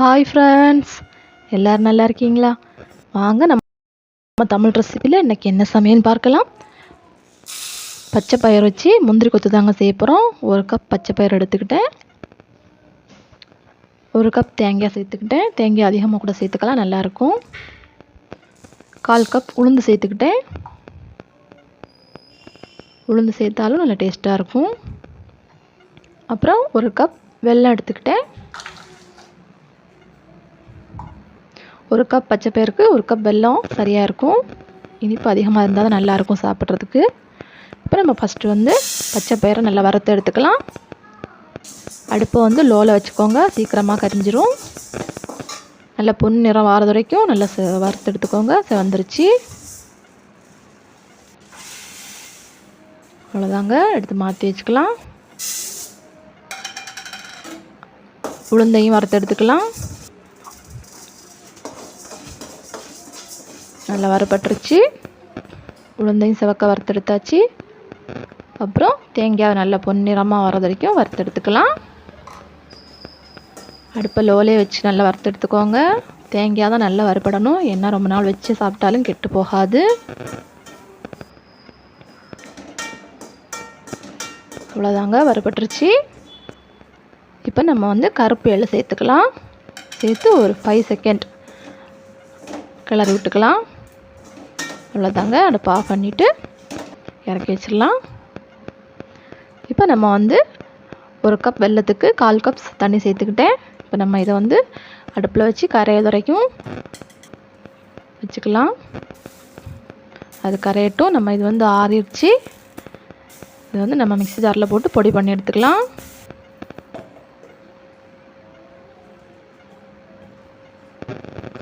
Hi friends எல்லோரும் நல்லா இருக்கீங்களா? வாங்க நம்ம நம்ம தமிழ் ரெசிப்பியில் இன்றைக்கி என்ன சமையல்னு பார்க்கலாம். பச்சை பயிர் வச்சு முந்திரி கொத்து தாங்க செய்ய போகிறோம் ஒரு கப் பச்சை பயிர் எடுத்துக்கிட்டேன். ஒரு கப் தேங்காய் சேர்த்துக்கிட்டேன். தேங்காய் அதிகமாக கூட சேர்த்துக்கலாம் நல்லாயிருக்கும் கால் கப் உளுந்து சேர்த்துக்கிட்டேன். உளுந்து சேர்த்தாலும் நல்லா டேஸ்ட்டாக இருக்கும். அப்புறம் ஒரு கப் வெல்லம் எடுத்துக்கிட்டேன். ஒரு கப் பச்சை பயிருக்கு ஒரு கப் வெல்லம் சரியாக இருக்கும். இனிப்பு அதிகமாக இருந்தால் தான் நல்லாயிருக்கும் சாப்பிட்றதுக்கு. இப்போ நம்ம ஃபஸ்ட்டு வந்து பச்சை பயிரை நல்லா வறுத்து எடுத்துக்கலாம். அடுப்பை வந்து லோவில் வச்சுக்கோங்க. சீக்கிரமாக கரிஞ்சிரும். நல்லா பொன் நிறம் வாரது வரைக்கும் நல்லா செ வறுத்து எடுத்துக்கோங்க. செவந்துருச்சு. அவ்வளோதாங்க எடுத்து மாற்றி வச்சுக்கலாம். உளுந்தையும் வறுத்து எடுத்துக்கலாம். நல்லா வறுபட்டுருச்சு. உளுந்தையும் சிவக்க வறுத்தெடுத்தாச்சு. அப்புறம் தேங்காய் நல்லா பொன்னிறமாக வர்றது வரைக்கும் வறுத்தெடுத்துக்கலாம். அடுப்பை லோலே வச்சு நல்லா வறுத்தெடுத்துக்கோங்க. தேங்காய் தான் நல்லா வறுபடணும். என்ன ரொம்ப நாள் வச்சு சாப்பிட்டாலும் கெட்டு போகாது. அவ்வளோதாங்க வறுபட்டுருச்சு. இப்போ நம்ம வந்து கருப்பு எள்ளு சேர்த்துக்கலாம். சேர்த்து ஒரு ஃபைவ் செகண்ட் கிளறி விட்டுக்கலாம். அவ்வளோதாங்க அடுப்பு ஆஃப் பண்ணிவிட்டு இறக்கி வச்சிடலாம். இப்போ நம்ம வந்து ஒரு கப் வெல்லத்துக்கு கால் கப் தண்ணி சேர்த்துக்கிட்டேன். இப்போ நம்ம இதை வந்து அடுப்பில் வச்சு கரையிற வரைக்கும் வச்சுக்கலாம். அது கரையட்டும். நம்ம இது வந்து ஆறிடுச்சு. இது வந்து நம்ம மிக்ஸி ஜாரில் போட்டு பொடி பண்ணி எடுத்துக்கலாம்.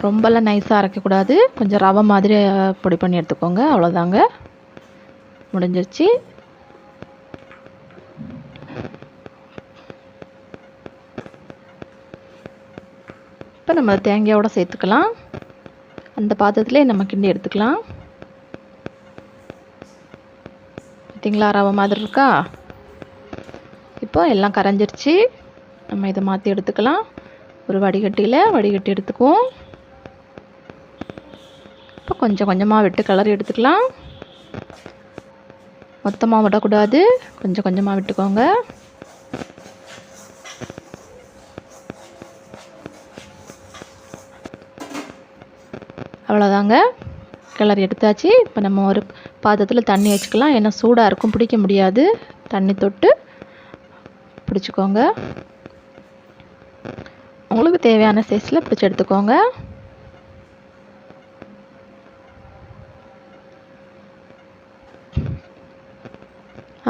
ரொம்பலாம் நைஸாக அரைக்கக்கூடாது. கொஞ்சம் ரவை மாதிரி பொடி பண்ணி எடுத்துக்கோங்க. அவ்வளோதாங்க முடிஞ்சிருச்சு. இப்போ நம்ம தேங்காயோடு சேர்த்துக்கலாம். அந்த பாத்திரத்துலேயே நம்ம கிண்டி எடுத்துக்கலாம். பார்த்தீங்களா ரவை மாதிரி இருக்கா? இப்போ எல்லாம் கரைஞ்சிருச்சு. நம்ம இதை மாற்றி எடுத்துக்கலாம். ஒரு வடிகட்டியில் வடிகட்டி எடுத்துக்குவோம். இப்போ கொஞ்சம் கொஞ்சமாக விட்டு கலர் எடுத்துக்கலாம். மொத்தமாக விடக்கூடாது. கொஞ்சம் கொஞ்சமாக விட்டுக்கோங்க. அவ்வளோதாங்க கிளறி எடுத்தாச்சு. இப்போ நம்ம ஒரு பாத்திரத்தில் தண்ணி வச்சுக்கலாம். ஏன்னா சூடாக இருக்கும் பிடிக்க முடியாது. தண்ணி தொட்டு பிடிச்சிக்கோங்க. உங்களுக்கு தேவையான சைஸில் பிடிச்சி எடுத்துக்கோங்க.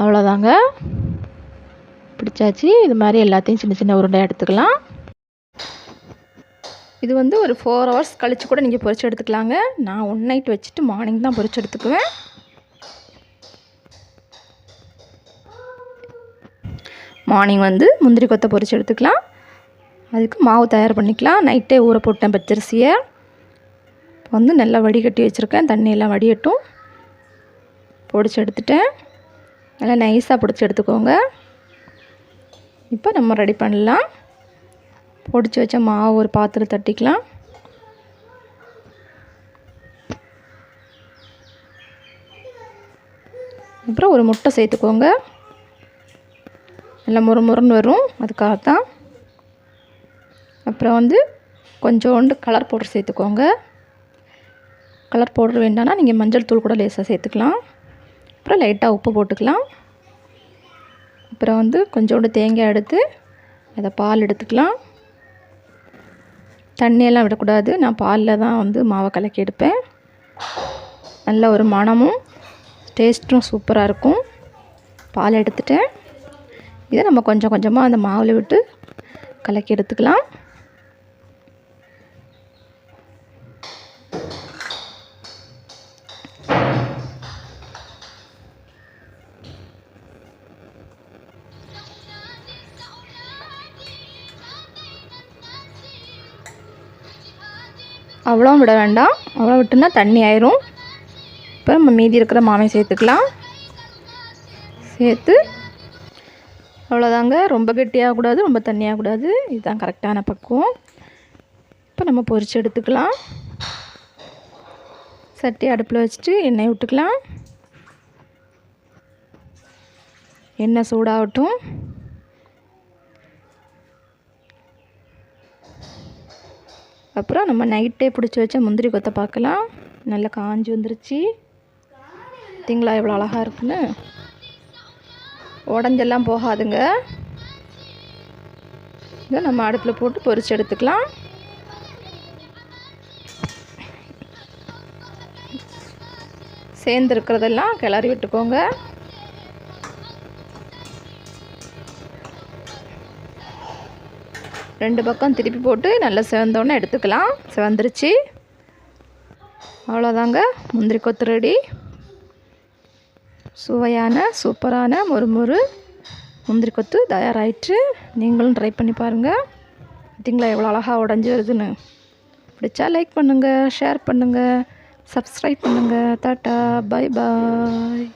அவ்வளோதாங்க பிடிச்சாச்சு. இது மாதிரி எல்லாத்தையும் சின்ன சின்ன உருண்டை எடுத்துக்கலாம். இது வந்து ஒரு ஃபோர் ஹவர்ஸ் கழித்து கூட நீங்கள் பொறிச்சு எடுத்துக்கலாங்க. நான் ஒன் நைட் வச்சுட்டு மார்னிங் தான் பொறிச்சு எடுத்துக்குவேன். மார்னிங் வந்து முந்திரி கொத்தை பொறிச்சு எடுத்துக்கலாம். அதுக்கு மாவு தயார் பண்ணிக்கலாம். நைட்டே ஊற போட்டேன் பச்சரிசியை வந்து நல்லா வடிகட்டி வச்சுருக்கேன். தண்ணியெல்லாம் வடியட்டும். பொடிச்சு எடுத்துட்டேன். நல்லா நைஸாக பிடிச்சி எடுத்துக்கோங்க. இப்போ நம்ம ரெடி பண்ணலாம். பொடிச்சு வச்ச மாவு ஒரு பாத்திரம் தட்டிக்கலாம். அப்புறம் ஒரு முட்டை சேர்த்துக்கோங்க. நல்லா முறு முறுன்னு வரும். அதுக்காகத்தான். அப்புறம் வந்து கொஞ்சோண்டு கலர் பவுடர் சேர்த்துக்கோங்க. கலர் பவுடர் வேண்டாம்னா நீங்கள் மஞ்சள் தூள் கூட லேசாக சேர்த்துக்கலாம். அப்புறம் லைட்டாக உப்பு போட்டுக்கலாம். அப்புறம் வந்து கொஞ்சோண்டு தேங்காய் எடுத்து அதை பால் எடுத்துக்கலாம். தண்ணியெல்லாம் விடக்கூடாது. நான் பாலில் தான் வந்து மாவை கலக்கி எடுப்பேன். நல்ல ஒரு மணமும் டேஸ்ட்டும் சூப்பராக இருக்கும். பால் எடுத்துட்டேன். இதை நம்ம கொஞ்சம் கொஞ்சமாக அந்த மாவில் விட்டு கலக்கி எடுத்துக்கலாம். அவ்வளோ விட வேண்டாம். அவ்வளோ விட்டுனா தண்ணி ஆயிரும். இப்போ நம்ம மீதி இருக்கிற மாமியை சேர்த்துக்கலாம். சேர்த்து அவ்வளோதாங்க. ரொம்ப கெட்டியாகக்கூடாது ரொம்ப தண்ணியாகக்கூடாது இதுதான் கரெக்டான பக்குவம். இப்போ நம்ம பொரித்து எடுத்துக்கலாம். சட்டி அடுப்பில் வச்சுட்டு எண்ணெய் விட்டுக்கலாம். எண்ணெய் சூடாகட்டும். அப்புறம் நம்ம நைட்டே பிடிச்சி வச்ச முந்திரி கொத்தை பார்க்கலாம் நல்லா காஞ்சி வந்துருச்சு. திங்களா எவ்வளோ அழகாக இருக்குன்னு? உடஞ்செல்லாம் போகாதுங்க. இதை நம்ம அடுப்பில் போட்டு பொரிச்சு எடுத்துக்கலாம். சேர்ந்துருக்கிறதெல்லாம் கிளறி விட்டுக்கோங்க. ரெண்டு பக்கம் திருப்பி போட்டு நல்லா செவந்தோடனே எடுத்துக்கலாம். செவந்துருச்சு. அவ்வளோதாங்க. முந்திரி கொத்து ரெடி. சுவையான சூப்பரான மொறுமொறு முந்திரி கொத்து தயாராகிட்டு நீங்களும் ட்ரை பண்ணி பாருங்கள் பார்த்தீங்களா எவ்வளோ அழகாக உடஞ்சி வருதுன்னு. பிடிச்சா லைக் பண்ணுங்கள் ஷேர் பண்ணுங்கள் சப்ஸ்கிரைப் பண்ணுங்கள் டாட்டா பை பாய்